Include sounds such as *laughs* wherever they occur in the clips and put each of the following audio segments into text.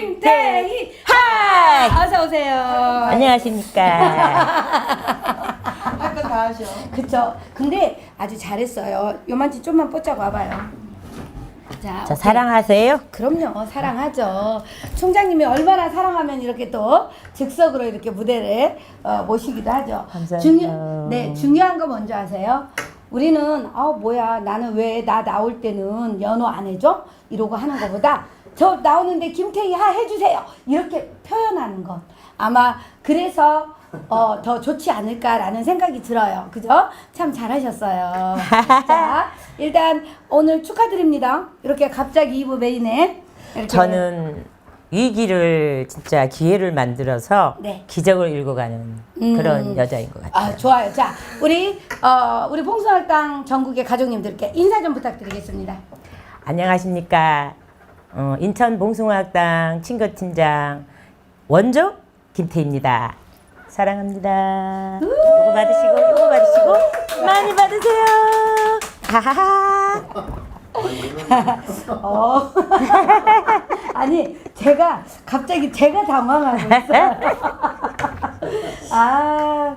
김태희 하이! 어서 오세요. 안녕하십니까. *laughs* 할 건 다 하셔. 그쵸. 근데 아주 잘했어요. 요만치 좀만 뽀짝 와봐요. 자, 저 오케이. 사랑하세요? 그럼요, 사랑하죠. 총장님이 얼마나 사랑하면 이렇게 또 즉석으로 이렇게 무대를 어, 모시기도 하죠. 감사합니다. 중요, 네, 중요한 거 먼저 아세요? 우리는 아 뭐야 나는 왜 나 나올 때는 연호 안 해줘? 이러고 하는 것보다 저 나오는데 김태희 하 해주세요 이렇게 표현하는 것 아마 그래서 어, 더 좋지 않을까라는 생각이 들어요. 그죠? 참 잘하셨어요. 자, 일단 오늘 축하드립니다. 이렇게 갑자기 2부 메인에 이렇게 저는 위기를 진짜 기회를 만들어서 네. 기적을 읽어가는 음. 그런 여자인 것 같아요. 아 좋아요. 자 우리 어 우리 봉숭아땅 전국의 가족님들께 인사 좀 부탁드리겠습니다. 안녕하십니까. 어, 인천 봉숭아학당 친구팀장 원조 김태입니다. 사랑합니다. 요거 받으시고 요거 받으시고 많이 받으세요. 하하하. 어 *laughs* 아니 제가 갑자기 제가 당황하고 있어요. *laughs* 아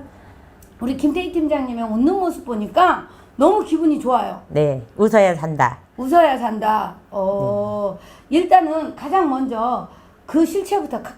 우리 김태희 팀장님의 웃는 모습 보니까 너무 기분이 좋아요. 네, 웃어야 산다. 웃어야 산다. 어, 일단은 가장 먼저 그 실체부터 가-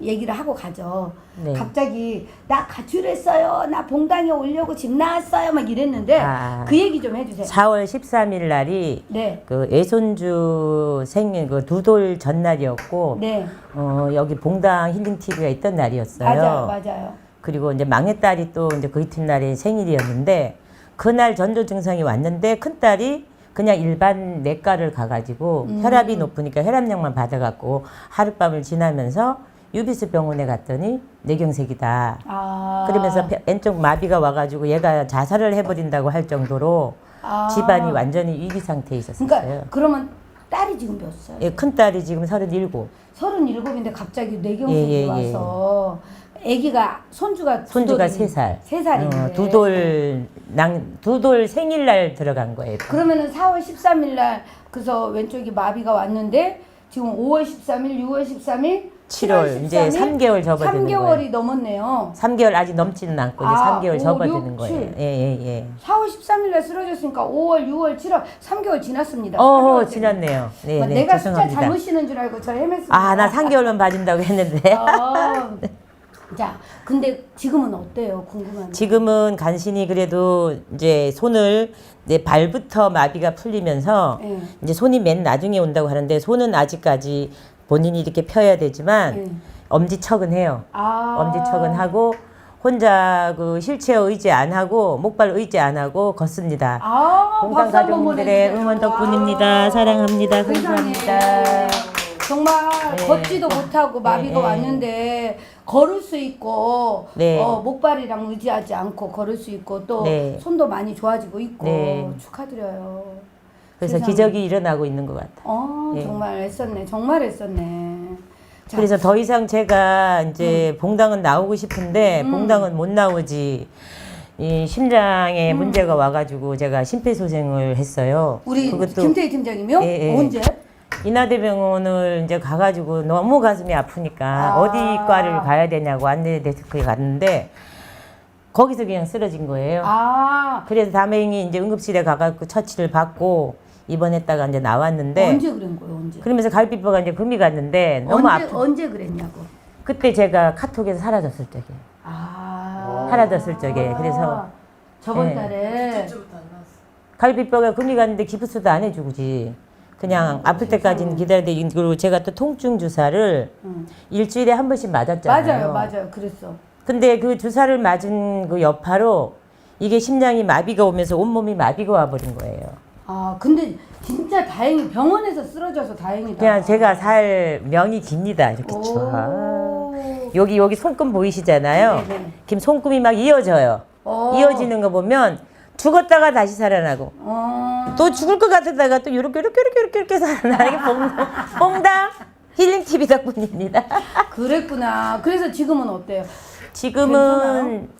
얘기를 하고 가죠. 네. 갑자기 나 가출했어요. 나 봉당에 오려고 집 나왔어요. 막 이랬는데 아. 그 얘기 좀 해주세요. 4월 13일 날이 네, 그 애손주 생일 그 두 돌 전날이었고 네, 어, 여기 봉당 힐링 TV가 있던 날이었어요. 맞아요, 맞아요. 그리고 이제 막내딸이 또 이제 그 이튿날에 생일이었는데 그날 전조 증상이 왔는데 큰 딸이 그냥 일반 내과를 가가지고 음. 혈압이 높으니까 혈압약만 받아갖고 하룻밤을 지나면서 유비스 병원에 갔더니 뇌경색이다. 아, 그러면서 배- 왼쪽 마비가 와가지고 얘가 자살을 해버린다고 할 정도로 아. 집안이 완전히 위기 상태에 있었어요. 그러니까 그러면 딸이 지금 몇 살? 예, 큰 딸이 지금 서른일곱. 서른일곱인데 갑자기 뇌경색이 예, 예, 예. 와서 아기가 손주가 손주가 두세 살. 세 살인데 어, 두돌 낭 두돌 생일날 들어간 거예요. 그러면은 4월 13일 날 그래서 왼쪽이 마비가 왔는데 지금 5월 13일, 6월 13일, 7월 이제 3개월 접어드는 3개월이 거예요. 넘었네요. 3개월 아직 넘지는 않고 이제 아, 3개월 오, 접어드는 육, 거예요. 칠. 예, 예, 예. 4월 13일 날 쓰러졌으니까 5월, 6월, 7월 3개월 지났습니다. 어, 3개월 지났네요. 네, 뭐 네. 내가 숫자 죄송합니다. 잘못 쓰는 줄 알고 저 헤맸습니다. 아, 나 3개월만 봐준다고 했는데. 어. *laughs* 자, 근데 지금은 어때요? 궁금한데. 지금은 간신히 그래도 이제 손을 이제 발부터 마비가 풀리면서 예. 이제 손이 맨 나중에 온다고 하는데 손은 아직까지 본인이 이렇게 펴야 되지만 예. 엄지척은 해요. 아. 엄지척은 하고 혼자 그 휠체어 의지 안 하고 목발 의지 안 하고 걷습니다. 아, 공당 박수 한번 가족님들의 보내주세요. 응원 덕분입니다. 와. 사랑합니다. 세상에. 감사합니다. 정말 네. 걷지도 못하고 마비가 네. 왔는데 걸을 수 있고 네. 어, 목발이랑 의지하지 않고 걸을 수 있고 또 네. 손도 많이 좋아지고 있고 네. 축하드려요. 그래서 세상에. 기적이 일어나고 있는 것 같아요. 어 네. 정말 애썼네 정말 애썼네. 자, 그래서 더 이상 제가 이제 음. 봉당은 나오고 싶은데 봉당은 못 나오지. 이 심장에 문제가 와가지고 제가 심폐소생을 했어요. 음. 우리 그것도 김태희 팀장님이요? 예, 예. 언제? 인하대병원을 이제 가가지고 너무 가슴이 아프니까 아. 어디 과를 가야 되냐고 안내 데스크에 갔는데 거기서 그냥 쓰러진 거예요. 아 그래서 다행히 이제 응급실에 가갖고 처치를 받고 입원했다가 이제 나왔는데 언제 그런 거예요? 언제? 그러면서 갈비뼈가 이제 금이 갔는데 너무 언제 아프. 언제 그랬냐고. 그때 제가 카톡에서 사라졌을 적에 아 사라졌을 적에 그래서 저번 예. 달에. 갈비뼈가 금이 갔는데 기부스도 안 해주고지. 그냥 아플 때까지는 기다려야 그리고 제가 또 통증 주사를 응. 일주일에 한 번씩 맞았잖아요. 맞아요 맞아요 그랬어. 근데 그 주사를 맞은 그 여파로 이게 심장이 마비가 오면서 온몸이 마비가 와버린 거예요. 아 근데 진짜 다행히 병원에서 쓰러져서 다행이다. 그냥 제가 살 명이 깁니다. 이렇게 쭉. 오. 여기 여기 손금 보이시잖아요. 네네. 김 손금이 막 이어져요. 오. 이어지는 거 보면 죽었다가 다시 살아나고 어. 또 죽을 것 같다가 또 이렇게 이렇게 이렇게 이렇게 이렇게 살아나는 게 봉당, 봉당 힐링 TV 덕분입니다. 그랬구나. 그래서 지금은 어때요? 지금은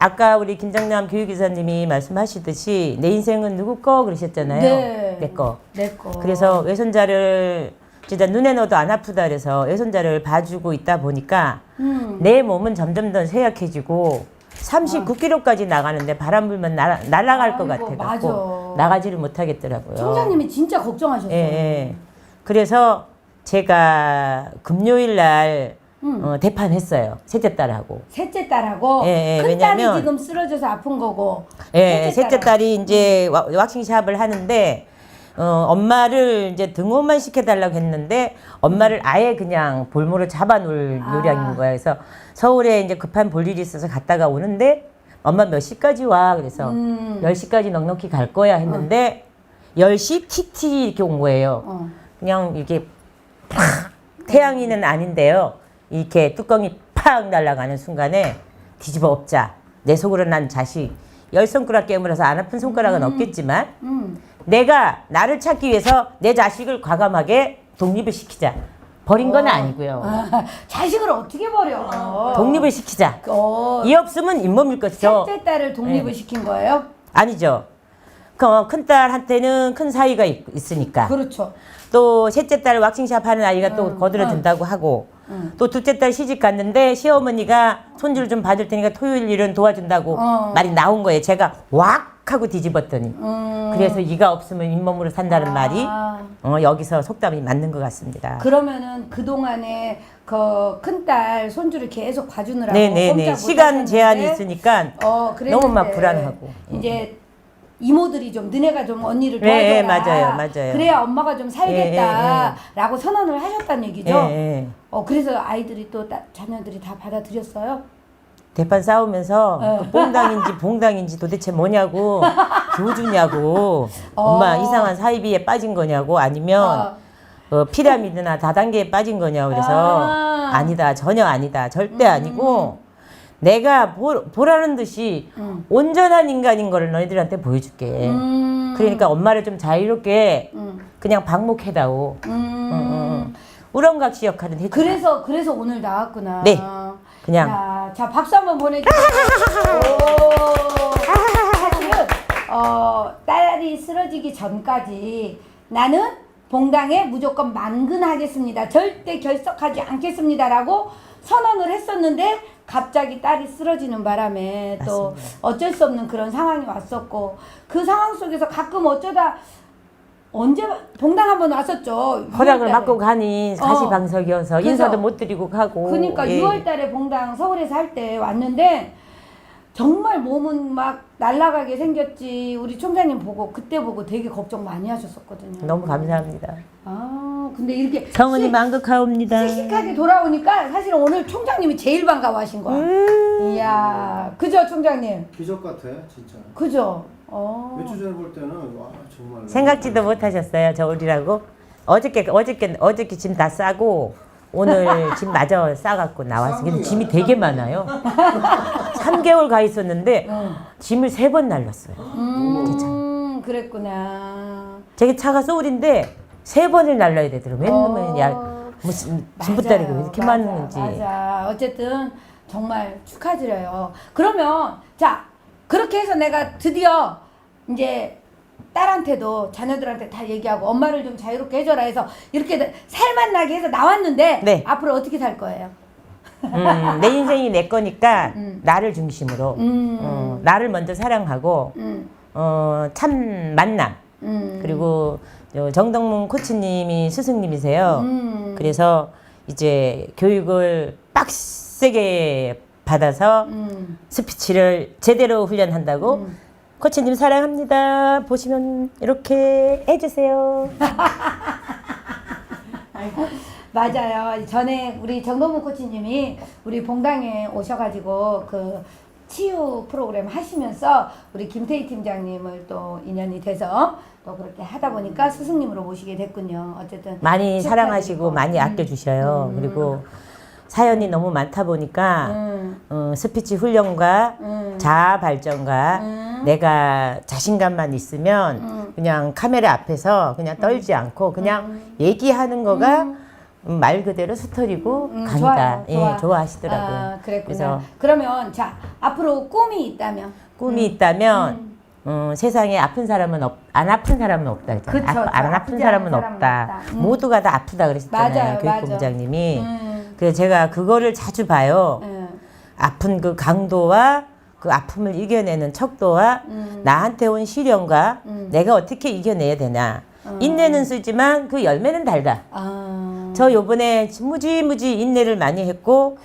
아까 우리 김정남 교육이사님이 말씀하시듯이 내 인생은 누구 거 그러셨잖아요. 네. 내 거. 내 거. 그래서 외손자를 진짜 눈에 넣어도 안 아프다 그래서 외손자를 봐주고 있다 보니까 음. 내 몸은 점점 더 쇠약해지고 39kg까지 나가는데 바람 불면 날아, 날아갈 것 아이고, 같아 맞아. 갖고 나가지를 못하겠더라고요. 총장님이 진짜 걱정하셨어요. 예, 예. 그래서 제가 금요일 날 음. 어, 대판했어요. 셋째 딸하고. 셋째 딸하고 예, 예, 큰 딸이 왜냐면- 지금 쓰러져서 아픈 거고 예, 셋째 딸하고. 딸이 이제 와- 왁싱샵을 하는데 어, 엄마를 이제 등원만 시켜달라고 했는데 엄마를 아예 그냥 볼모로 잡아놓을 아. 요량인 거야. 그래서 서울에 이제 급한 볼 일이 있어서 갔다가 오는데 엄마 몇 시까지 와? 그래서 음. 10시까지 넉넉히 갈 거야 했는데 10시 TT 이렇게 온 거예요. 어. 그냥 이렇게 팍 태양이는 아닌데요. 이렇게 뚜껑이 팍 날아가는 순간에 뒤집어 엎자. 내 속으로 난 자식 열 손가락 깨물어서 안 아픈 손가락은 없겠지만 음. 내가 나를 찾기 위해서 내 자식을 과감하게 독립을 시키자. 버린 건 아니고요. 아, 자식을 어떻게 버려? 독립을 시키자. 어, 이 없으면 잇몸일 것이죠. 셋째 딸을 독립을 예. 시킨 거예요? 아니죠. 큰 딸한테는 큰 사위가 있, 있으니까. 그렇죠. 또 셋째 딸 왁싱샵 하는 아이가 또 응, 거들어 응. 준다고 하고 응. 또 둘째 딸 시집 갔는데 시어머니가 손주를 좀 봐줄 테니까 토요일 일은 도와준다고 어. 말이 나온 거예요. 제가 왁 하고 뒤집었더니 음. 그래서 이가 없으면 잇몸으로 산다는 아. 말이 어, 여기서 속담이 맞는 것 같습니다. 그러면은 그 동안에 그 큰딸 손주를 계속 봐주느라고 네네네 꼼짝 시간 못하셨는데 제한이 있으니까 어, 너무 막 불안하고. 이제 이모들이 좀 너네가 좀 언니를 네, 도와줘라. 맞아요, 맞아요. 그래야 엄마가 좀 예, 살겠다라고 선언을 하셨다는 얘기죠. 예, 예. 어 그래서 아이들이 또 따- 자녀들이 다 받아들였어요. 대판 싸우면서 어. 그 뽕당인지 봉당인지 도대체 뭐냐고 *laughs* 교주냐고 어. 엄마 이상한 사이비에 빠진 거냐고 아니면 어. 어, 피라미드나 다단계에 빠진 거냐고 그래서 아. 아. 니다 전혀 아니다 절대 아니고 내가 보, 보라는 듯이 음. 온전한 인간인 거를 너희들한테 보여줄게 음. 그러니까 엄마를 좀 자유롭게 음. 그냥 방목해다오 음. 응, 응, 응. 우렁각시 역할은 해줘 그래서 그래서 오늘 나왔구나. 네. 그냥. 자, 자 박수 한번 보내주세요. 오. 사실은 어, 딸이 쓰러지기 전까지 나는 봉당에 무조건 만근하겠습니다. 절대 결석하지 않겠습니다라고 선언을 했었는데 갑자기 딸이 쓰러지는 바람에 또 맞습니다. 어쩔 수 없는 그런 상황이 왔었고 그 상황 속에서 가끔 어쩌다 언제 봉당 한번 왔었죠. 허락을 6월달에. 받고 가니 사시방석이어서 그래서- 인사도 못 드리고 가고 그러니까 예. 6월 달에 봉당 서울에서 할 때 왔는데 정말 몸은 막 날아가게 생겼지. 우리 총장님 보고 그때 보고 되게 걱정 많이 하셨었거든요. 너무 감사합니다. 아, 근데 이렇게 성은이 씩- 만극하옵니다. 씩씩하게 돌아오니까 사실은 오늘 총장님이 제일 반가워하신 거야. 음. 이야, 그죠, 총장님? 기적 같아 진짜. 그죠? 어. 몇 주 전에 볼 때는 와 정말 생각지도 못하셨어요, 저 우리라고. 어저께 어저께 어저께 짐 다 싸고 오늘 *laughs* 짐 마저 싸갖고 나왔어요. 근데 짐이 되게 많아요. 3개월 가 있었는데 짐을 세 번 날랐어요. 음, 그랬구나. 제게 차가 소울인데 세 번을 날라야 되더라고요. 왜냐면 어. 야 무슨 짐부따리가 왜 이렇게 맞아, 많은지. 맞아. 어쨌든 정말 축하드려요. 그러면 자 그렇게 해서 내가 드디어 이제 딸한테도 자녀들한테 다 얘기하고 엄마를 좀 자유롭게 해줘라 해서 이렇게 살만 나게 해서 나왔는데 네. 앞으로 어떻게 살 거예요? 음, 내 인생이 내 거니까 *laughs* 음. 나를 중심으로 음. 어, 나를 먼저 사랑하고 음, 어, 참 만남 음, 그리고 저 정덕문 코치님이 스승님이세요. 음, 그래서 이제 교육을 빡세게 받아서 음, 스피치를 제대로 훈련한다고 음. 코치님 사랑합니다. 보시면 이렇게 해주세요. 맞아요. 전에 우리 정동문 코치님이 우리 봉당에 오셔가지고 그 치유 프로그램 하시면서 우리 김태희 팀장님을 또 인연이 돼서 또 그렇게 하다 보니까 스승님으로 모시게 됐군요. 어쨌든 많이. 사랑하시고 많이 음. 아껴주셔요. 음. 그리고 사연이 너무 많다 보니까 음, 어, 스피치 훈련과 음, 자아 발전과 음. 내가 자신감만 있으면 음. 그냥 카메라 앞에서 그냥 떨지 않고 그냥 얘기하는 거가 음, 말 그대로 스토리고 음, 강의다. 좋아요. 예, 좋아. 좋아 하시더라고요. 아. 그래서 그러면 자 앞으로 꿈이 있다면 꿈이 있다면 어, 세상에 아픈 사람은 없, 안 아픈 사람은 없다. 그쵸, 아프- 안저 아픈 사람은 사람은 없다. 없다. 음. 모두가 다 아프다 그랬잖아요. 맞아요, 교육본부장님이. 음. 그래서 제가 그거를 자주 봐요. 예. 아픈 그 강도와 그 아픔을 이겨내는 척도와 음. 나한테 온 시련과 내가 어떻게 이겨내야 되나. 음. 인내는 쓰지만 그 열매는 달다. 아. 저 요번에 무지무지 인내를 많이 했고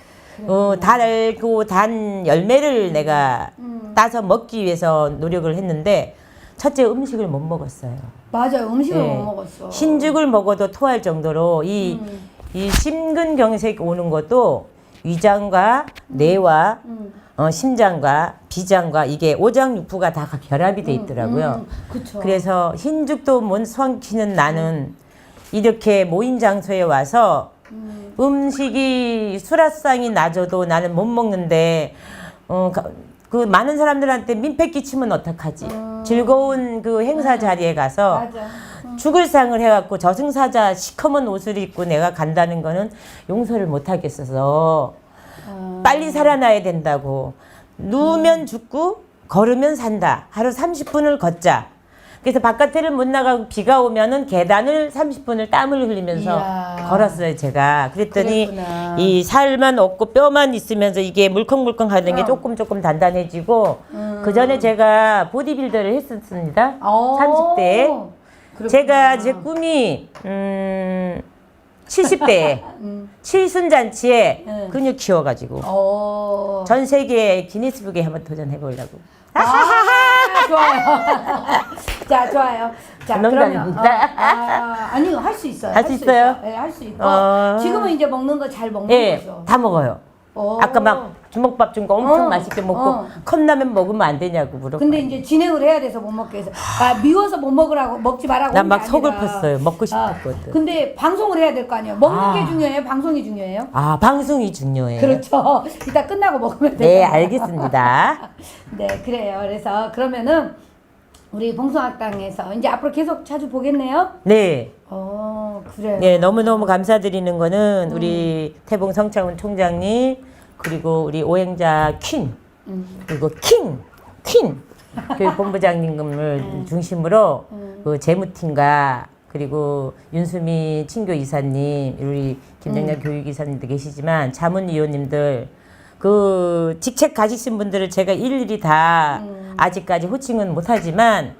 어, 달고 단 열매를 내가 음. 따서 먹기 위해서 노력을 했는데 첫째 음식을 못 먹었어요. 맞아요. 음식을 예. 못 먹었어. 흰죽을 먹어도 토할 정도로 이, 음. 이 심근경색 오는 것도 위장과 뇌와 음. 어, 심장과 비장과 이게 오장육부가 다 결합이 돼 있더라고요. 음, 그쵸. 그래서 흰죽도 못 삼키는 나는 이렇게 모인 장소에 와서 음. 음식이 수라상이 낮아도 나는 못 먹는데 어, 가- 그 많은 사람들한테 민폐 끼치면 어떡하지? 즐거운 그 행사 자리에 가서 음. 맞아. 죽을 상을 해갖고 저승사자 시커먼 옷을 입고 내가 간다는 거는 용서를 못 하겠어서 어. 빨리 살아나야 된다고 누우면 죽고 걸으면 산다 하루 30분을 걷자 그래서 바깥에를 못 나가고 비가 오면은 계단을 30분을 땀을 흘리면서 이야. 걸었어요 제가 그랬더니 그랬구나. 이 살만 없고 뼈만 있으면서 이게 물컹물컹 하는 게 어. 조금 조금 단단해지고 음. 그 전에 제가 보디빌더를 했었습니다 어. 30대에 그렇구나. 제가 제 꿈이 음 70대에 *laughs* 음. 칠순잔치에 네. 근육 키워가지고 어. 전 세계 기니스북에 한번 도전해 보려고. 아, *laughs* 좋아요. *laughs* 자, 좋아요. 자, 그러면 농담입니다. 어, 아, 아니요, 할 수 있어요. 할 수 있어요? 네, 할수 있고. 어. 지금은 이제 먹는 거 잘 먹는 예, 거죠. 다 먹어요. 어. 아까 막 주먹밥 준 거 엄청 어, 맛있게 먹고 어. 컵라면 먹으면 안 되냐고 물어. 근데 이제 진행을 해야 돼서 못 먹게 해서 아 미워서 못 먹으라고 먹지 말라고 난 막 속을. 팠어요. 먹고 아, 싶었거든. 근데 방송을 해야 될 거 아니에요 먹는 아. 게 중요해요 방송이 중요해요 아 방송이 중요해요. 그렇죠 *laughs* 이따 끝나고 먹으면 돼요 네 알겠습니다. *laughs* 네 그래요 그래서 그러면은 우리 봉송학당에서 이제 앞으로 계속 자주 보겠네요 네. 어 그래요 네, 너무 너무 감사드리는 거는 우리 태봉 성창훈 총장님, 그리고 우리 오행자 퀸, 음. 그리고 킹, 퀸, 교육 본부장님을 *laughs* 중심으로 그 재무팀과 그리고 윤수미 친교 이사님, 우리 김정렬 교육 이사님도 계시지만 자문위원님들 그 직책 가지신 분들을 제가 일일이 다 아직까지 호칭은 못하지만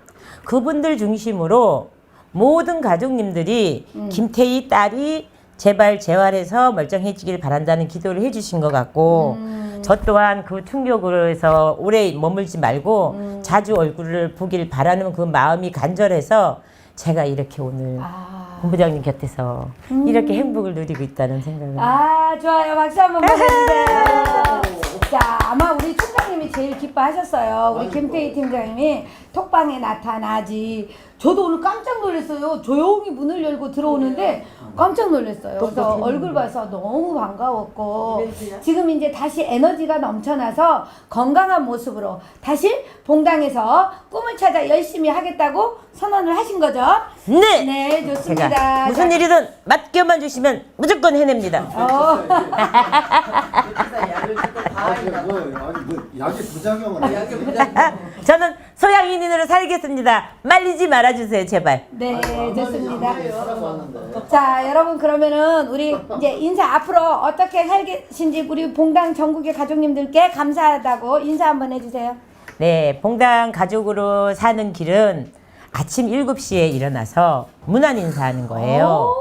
그분들 중심으로 모든 가족님들이 김태희 딸이 제발 재활해서 멀쩡해지길 바란다는 기도를 해주신 것 같고 저 또한 그 충격으로 해서 오래 머물지 말고 자주 얼굴을 보길 바라는 그 마음이 간절해서 제가 이렇게 오늘 아, 본부장님 곁에서 이렇게 행복을 누리고 있다는 생각을 아 좋아요. 박수 한번 보내주세요 제일 기뻐하셨어요. 우리 김태희 팀장님이 톡방에 나타나지. 저도 오늘 깜짝 놀랐어요. 조용히 문을 열고 들어오는데 깜짝 놀랐어요. 그래서 얼굴 봐서 너무 반가웠고 지금 이제 다시 에너지가 넘쳐나서 건강한 모습으로 다시 봉당에서 꿈을 찾아 열심히 하겠다고 선언을 하신 거죠? 네! 네 좋습니다. 제가 무슨 자, 일이든 맡겨만 주시면 무조건 해냅니다. 어. *laughs* 아니 그 아니 그 약의 부작용은 아니지. *laughs* 저는 소양인으로 살겠습니다. 말리지 말아주세요, 제발. 네, 좋습니다. 살아서 왔는데. 자, 여러분 그러면은 우리 이제 인사 앞으로 어떻게 살계신지 우리 봉당 전국의 가족님들께 감사하다고 인사 한번 해주세요. 네, 봉당 가족으로 사는 길은 아침 7시에 일어나서 문안 인사하는 거예요.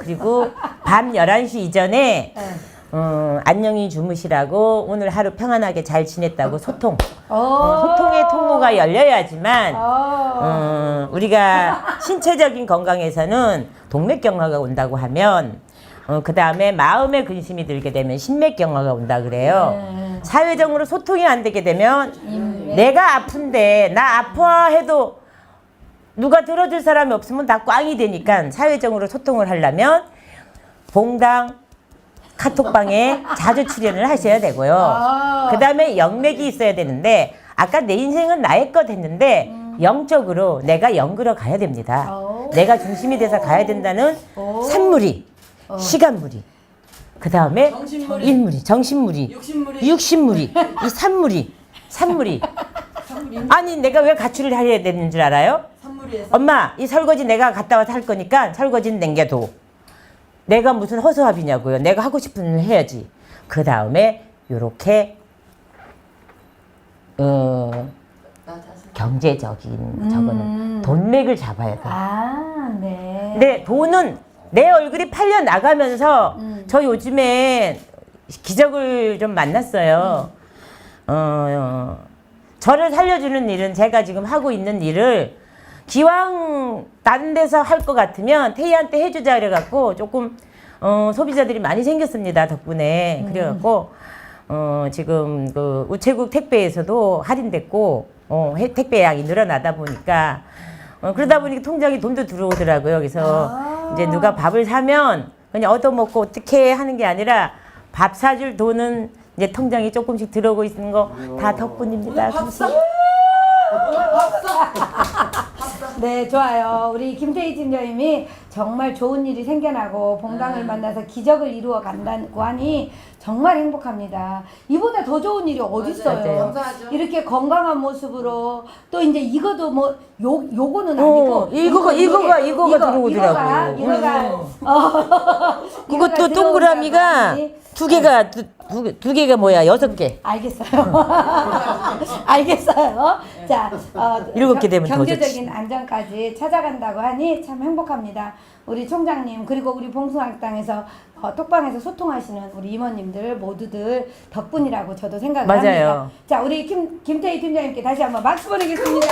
그리고 밤 11시 이전에 네. 어, 안녕히 주무시라고 오늘 하루 평안하게 잘 지냈다고 소통. 오. 어, 소통의 통로가 열려야지만 어. 어, 우리가 신체적인 건강에서는 동맥경화가 온다고 하면 어, 그 다음에 마음의 근심이 들게 되면 신맥경화가 온다 그래요. 네. 사회적으로 소통이 안 되게 되면 내가 아픈데 나 아파 해도 누가 들어줄 사람이 없으면 다 꽝이 되니까 사회적으로 소통을 하려면 봉당 카톡방에 자주 출연을 하셔야 되고요. 아. 그 다음에 영맥이 있어야 되는데 아까 내 인생은 나의 것 했는데 영적으로 내가 영그러 가야 됩니다. 오. 내가 중심이 돼서 가야 된다는 오. 산물이, 시간물이, 그 다음에 정신물이. 일물이, 정신물이, 육신물이. 육신물이, *laughs* 이 산물이, 산물이 아니 내가 왜 가출을 해야 되는 줄 알아요? 엄마 이 설거지 내가 갔다 와서 할 거니까 설거지는 남겨둬. 내가 무슨 허수아비냐고요. 내가 하고 싶은 일 해야지. 그 다음에 요렇게 어, 경제적인 저거는 돈맥을 잡아야 돼. 아, 네. 근데 돈은 내 얼굴이 팔려 나가면서 음. 저 요즘에 기적을 좀 만났어요. 어, 어, 저를 살려주는 일은 제가 지금 하고 있는 일을 기왕 다른 데서 할 것 같으면 태희한테 해주자 그래갖고 조금 어, 소비자들이 많이 생겼습니다 덕분에 그래갖고 어, 지금 그 우체국 택배에서도 할인됐고 어, 해- 택배량이 늘어나다 보니까 어, 그러다 보니까 통장에 돈도 들어오더라고요. 그래서 아. 이제 누가 밥을 사면 그냥 얻어먹고 어떻게 하는 게 아니라 밥 사줄 돈은 이제 통장에 조금씩 들어오고 있는 거 다 덕분입니다. 감사합니다. 네, 좋아요. 우리 김태희 팀장님이 정말 좋은 일이 생겨나고 봉당을 만나서 기적을 이루어 간다고 하니 정말 행복합니다. 이보다 더 좋은 일이 어디 있어요? 감사하죠. 이렇게 건강한 모습으로 또 이제 이거도 뭐 요 요거는 어, 아니고 이거가, 이거가, 이거가 이거, 들어오더라고요. 이거가, *laughs* 이거가 음. 어, 이거가 그것도 동그라미가 하니 두 개가 두, 두, 개- 두 개가 뭐야? 여섯 개. 알겠어요. *laughs* 알겠어요. 자, 어, 일곱 개 겨- 되면 더 경제적인 안정까지 찾아간다고 하니 참 행복합니다. 우리 총장님 그리고 우리 봉숭아학당에서 어, 톡방에서 소통하시는 우리 임원님들 모두들 덕분이라고 저도 생각을 맞아요. 합니다. 자, 우리 김 김태희 팀장님께 다시 한번 박수 보내겠습니다.